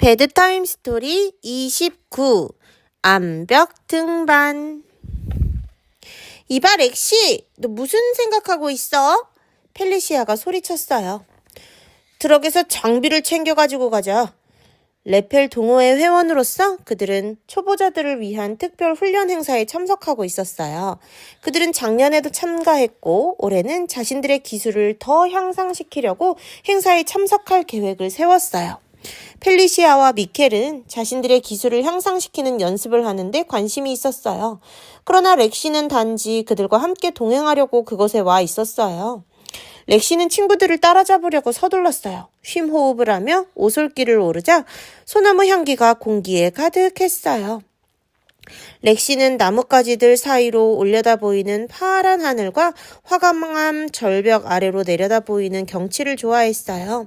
배드타임 스토리 29 암벽 등반 이봐 렉시 너 무슨 생각하고 있어? 펠리시아가 소리쳤어요. 트럭에서 장비를 챙겨가지고 가자. 레펠 동호회 회원으로서 그들은 초보자들을 위한 특별 훈련 행사에 참석하고 있었어요. 그들은 작년에도 참가했고 올해는 자신들의 기술을 더 향상시키려고 행사에 참석할 계획을 세웠어요. 펠리시아와 미켈은 자신들의 기술을 향상시키는 연습을 하는데 관심이 있었어요. 그러나 렉시는 단지 그들과 함께 동행하려고 그곳에 와 있었어요. 렉시는 친구들을 따라잡으려고 서둘렀어요. 쉼 호흡을 하며 오솔길을 오르자 소나무 향기가 공기에 가득했어요. 렉시는 나뭇가지들 사이로 올려다 보이는 파란 하늘과 화강암 절벽 아래로 내려다 보이는 경치를 좋아했어요.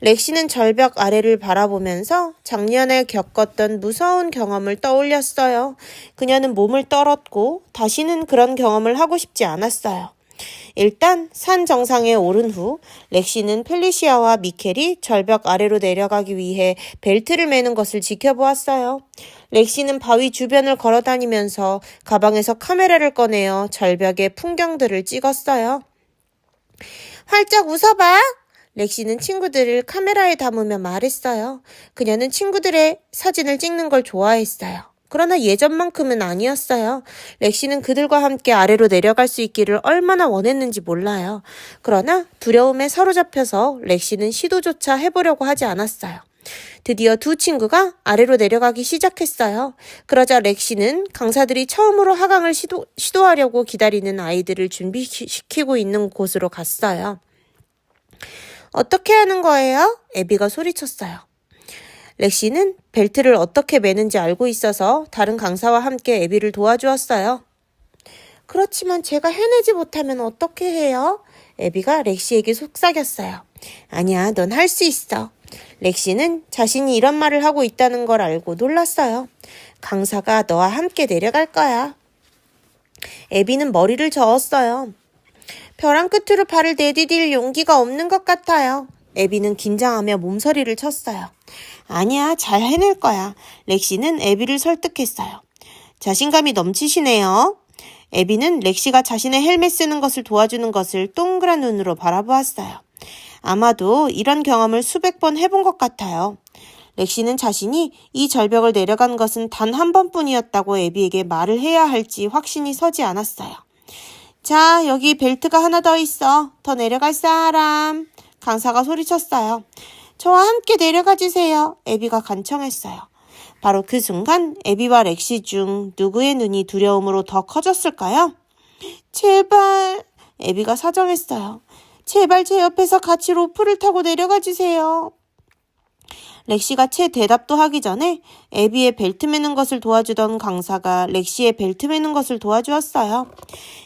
렉시는 절벽 아래를 바라보면서 작년에 겪었던 무서운 경험을 떠올렸어요. 그녀는 몸을 떨었고 다시는 그런 경험을 하고 싶지 않았어요. 일단 산 정상에 오른 후 렉시는 펠리시아와 미켈이 절벽 아래로 내려가기 위해 벨트를 매는 것을 지켜보았어요. 렉시는 바위 주변을 걸어 다니면서 가방에서 카메라를 꺼내어 절벽의 풍경들을 찍었어요. 활짝 웃어봐! 렉시는 친구들을 카메라에 담으며 말했어요. 그녀는 친구들의 사진을 찍는 걸 좋아했어요. 그러나 예전만큼은 아니었어요. 렉시는 그들과 함께 아래로 내려갈 수 있기를 얼마나 원했는지 몰라요. 그러나 두려움에 사로잡혀서 렉시는 시도조차 해보려고 하지 않았어요. 드디어 두 친구가 아래로 내려가기 시작했어요. 그러자 렉시는 강사들이 처음으로 하강을 시도, 시도하려고 기다리는 아이들을 준비시키고 있는 곳으로 갔어요. 어떻게 하는 거예요? 에비가 소리쳤어요. 렉시는 벨트를 어떻게 매는지 알고 있어서 다른 강사와 함께 에비를 도와주었어요. 그렇지만 제가 해내지 못하면 어떻게 해요? 에비가 렉시에게 속삭였어요. 아니야, 넌 할 수 있어. 렉시는 자신이 이런 말을 하고 있다는 걸 알고 놀랐어요. 강사가 너와 함께 내려갈 거야. 에비는 머리를 저었어요. 벼랑 끝으로 발을 내디딜 용기가 없는 것 같아요. 에비는 긴장하며 몸서리를 쳤어요. 아니야, 잘 해낼 거야. 렉시는 에비를 설득했어요. 자신감이 넘치시네요. 에비는 렉시가 자신의 헬멧 쓰는 것을 도와주는 것을 동그란 눈으로 바라보았어요. 아마도 이런 경험을 수백 번 해본 것 같아요. 렉시는 자신이 이 절벽을 내려간 것은 단 한 번뿐이었다고 에비에게 말을 해야 할지 확신이 서지 않았어요. 자, 여기 벨트가 하나 더 있어. 더 내려갈 사람. 강사가 소리쳤어요. 저와 함께 내려가 주세요. 에비가 간청했어요. 바로 그 순간 에비와 렉시 중 누구의 눈이 두려움으로 더 커졌을까요? 제발, 에비가 사정했어요. 제발 제 옆에서 같이 로프를 타고 내려가 주세요. 렉시가 채 대답도 하기 전에 에비의 벨트 매는 것을 도와주던 강사가 렉시의 벨트 매는 것을 도와주었어요.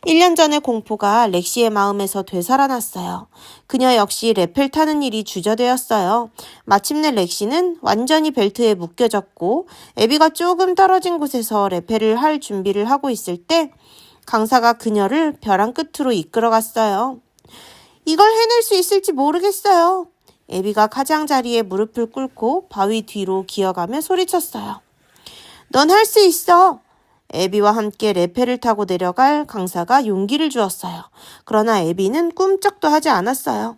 1년 전의 공포가 렉시의 마음에서 되살아났어요. 그녀 역시 레펠 타는 일이 주저되었어요. 마침내 렉시는 완전히 벨트에 묶여졌고 에비가 조금 떨어진 곳에서 레펠을 할 준비를 하고 있을 때 강사가 그녀를 벼랑 끝으로 이끌어갔어요. 이걸 해낼 수 있을지 모르겠어요. 에비가 가장자리에 무릎을 꿇고 바위 뒤로 기어가며 소리쳤어요. 넌 할 수 있어. 에비와 함께 레페를 타고 내려갈 강사가 용기를 주었어요. 그러나 에비는 꿈쩍도 하지 않았어요.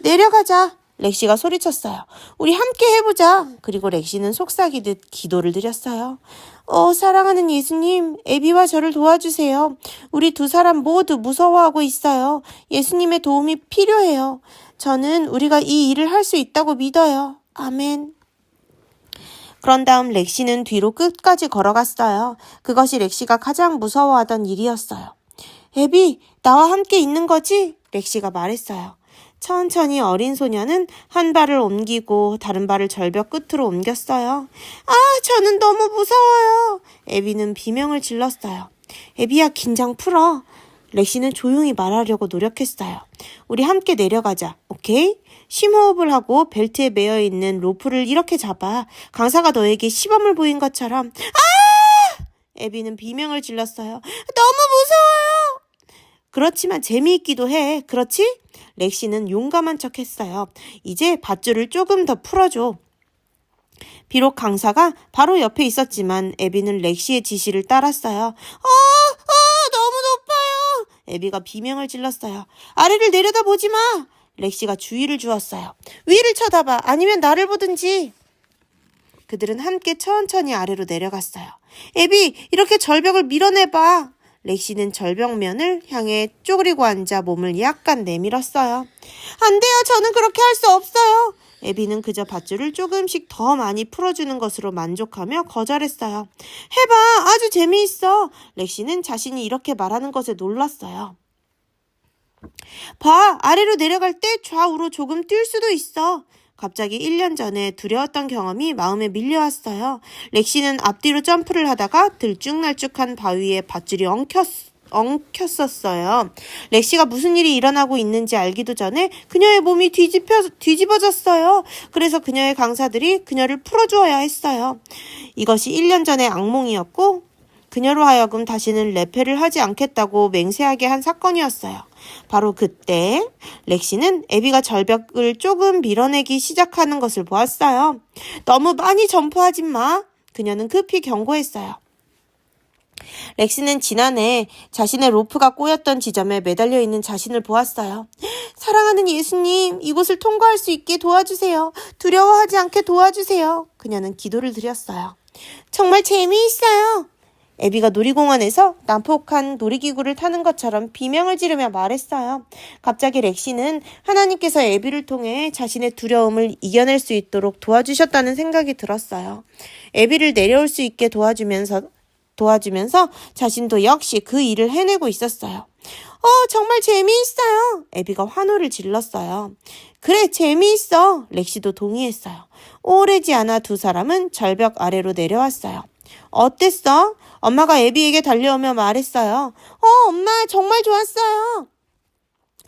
내려가자. 렉시가 소리쳤어요. 우리 함께 해보자. 그리고 렉시는 속삭이듯 기도를 드렸어요. 어, 사랑하는 예수님, 에비와 저를 도와주세요. 우리 두 사람 모두 무서워하고 있어요. 예수님의 도움이 필요해요. 저는 우리가 이 일을 할 수 있다고 믿어요. 아멘. 그런 다음 렉시는 뒤로 끝까지 걸어갔어요. 그것이 렉시가 가장 무서워하던 일이었어요. 에비, 나와 함께 있는 거지? 렉시가 말했어요. 천천히 어린 소녀는 한 발을 옮기고 다른 발을 절벽 끝으로 옮겼어요. 아, 저는 너무 무서워요. 에비는 비명을 질렀어요. 에비야, 긴장 풀어. 렉시는 조용히 말하려고 노력했어요. 우리 함께 내려가자. 오케이? 심호흡을 하고 벨트에 매여 있는 로프를 이렇게 잡아. 강사가 너에게 시범을 보인 것처럼. 아! 에비는 비명을 질렀어요. 너무 무서워요! 그렇지만 재미있기도 해. 그렇지? 렉시는 용감한 척 했어요. 이제 밧줄을 조금 더 풀어줘. 비록 강사가 바로 옆에 있었지만 에비는 렉시의 지시를 따랐어요. 아, 아, 너무 높아요. 에비가 비명을 질렀어요. 아래를 내려다 보지 마. 렉시가 주의를 주었어요. 위를 쳐다봐. 아니면 나를 보든지. 그들은 함께 천천히 아래로 내려갔어요. 에비, 이렇게 절벽을 밀어내봐. 렉시는 절벽면을 향해 쪼그리고 앉아 몸을 약간 내밀었어요. 안 돼요. 저는 그렇게 할 수 없어요. 에비는 그저 밧줄을 조금씩 더 많이 풀어주는 것으로 만족하며 거절했어요. 해봐. 아주 재미있어. 렉시는 자신이 이렇게 말하는 것에 놀랐어요. 봐, 아래로 내려갈 때 좌우로 조금 뛸 수도 있어. 갑자기 1년 전에 두려웠던 경험이 마음에 밀려왔어요. 렉시는 앞뒤로 점프를 하다가 들쭉날쭉한 바위에 밧줄이 엉켰, 엉켰었어요. 렉시가 무슨 일이 일어나고 있는지 알기도 전에 그녀의 몸이 뒤집혀, 뒤집어졌어요. 그래서 그녀의 강사들이 그녀를 풀어주어야 했어요. 이것이 1년 전의 악몽이었고, 그녀로 하여금 다시는 레페를 하지 않겠다고 맹세하게 한 사건이었어요. 바로 그때 렉시는 에비가 절벽을 조금 밀어내기 시작하는 것을 보았어요. 너무 많이 점프하지 마. 그녀는 급히 경고했어요. 렉시는 지난해 자신의 로프가 꼬였던 지점에 매달려 있는 자신을 보았어요. 사랑하는 예수님, 이곳을 통과할 수 있게 도와주세요. 두려워하지 않게 도와주세요. 그녀는 기도를 드렸어요. 정말 재미있어요. 에비가 놀이공원에서 난폭한 놀이기구를 타는 것처럼 비명을 지르며 말했어요. 갑자기 렉시는 하나님께서 에비를 통해 자신의 두려움을 이겨낼 수 있도록 도와주셨다는 생각이 들었어요. 에비를 내려올 수 있게 도와주면서 도와주면서 자신도 역시 그 일을 해내고 있었어요. 어, 정말 재미있어요. 에비가 환호를 질렀어요. 그래, 재미있어. 렉시도 동의했어요. 오래지 않아 두 사람은 절벽 아래로 내려왔어요. 어땠어? 엄마가 에비에게 달려오며 말했어요. 어, 엄마, 정말 좋았어요.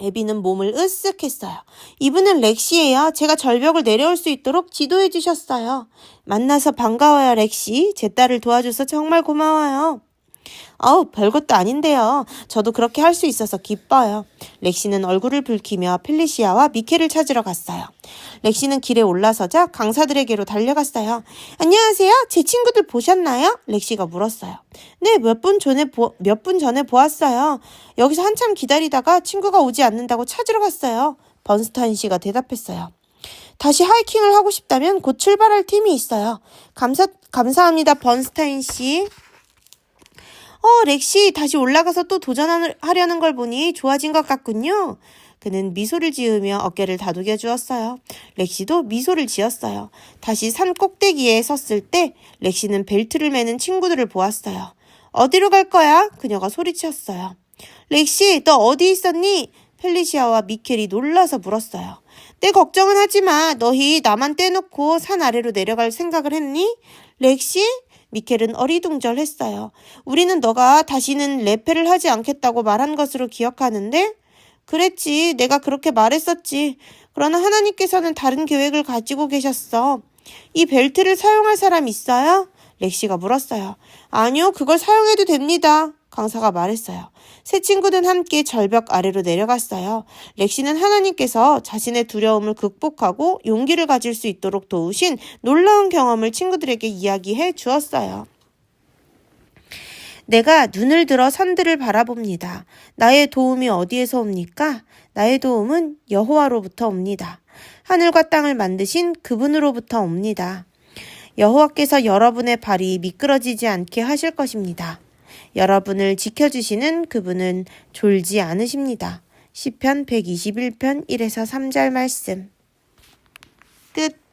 에비는 몸을 으쓱했어요. 이분은 렉시예요. 제가 절벽을 내려올 수 있도록 지도해 주셨어요. 만나서 반가워요, 렉시. 제 딸을 도와줘서 정말 고마워요. 아우, 별것도 아닌데요. 저도 그렇게 할 수 있어서 기뻐요. 렉시는 얼굴을 붉히며 펠리시아와 미켈을 찾으러 갔어요. 렉시는 길에 올라서자 강사들에게로 달려갔어요. 안녕하세요. 제 친구들 보셨나요? 렉시가 물었어요. 네, 몇 분 전에 몇 분 전에 보았어요. 여기서 한참 기다리다가 친구가 오지 않는다고 찾으러 갔어요. 번스타인 씨가 대답했어요. 다시 하이킹을 하고 싶다면 곧 출발할 팀이 있어요. 감사 감사합니다, 번스타인 씨. 어, 렉시 다시 올라가서 또 도전하려는 걸 보니 좋아진 것 같군요. 그는 미소를 지으며 어깨를 다독여 주었어요. 렉시도 미소를 지었어요. 다시 산 꼭대기에 섰을 때 렉시는 벨트를 매는 친구들을 보았어요. 어디로 갈 거야? 그녀가 소리쳤어요. 렉시, 너 어디 있었니? 펠리시아와 미켈이 놀라서 물었어요. 내 걱정은 하지 마. 너희 나만 떼놓고 산 아래로 내려갈 생각을 했니? 렉시? 미켈은 어리둥절했어요. 우리는 너가 다시는 레페를 하지 않겠다고 말한 것으로 기억하는데? 그랬지. 내가 그렇게 말했었지. 그러나 하나님께서는 다른 계획을 가지고 계셨어. 이 벨트를 사용할 사람 있어요? 렉시가 물었어요. 아니요, 그걸 사용해도 됩니다. 강사가 말했어요. 세 친구는 함께 절벽 아래로 내려갔어요. 렉시는 하나님께서 자신의 두려움을 극복하고 용기를 가질 수 있도록 도우신 놀라운 경험을 친구들에게 이야기해 주었어요. 내가 눈을 들어 산들을 바라봅니다. 나의 도움이 어디에서 옵니까? 나의 도움은 여호와로부터 옵니다. 하늘과 땅을 만드신 그분으로부터 옵니다. 여호와께서 여러분의 발이 미끄러지지 않게 하실 것입니다. 여러분을 지켜주시는 그분은 졸지 않으십니다. 시편 121편 1에서 3절 말씀. 끝.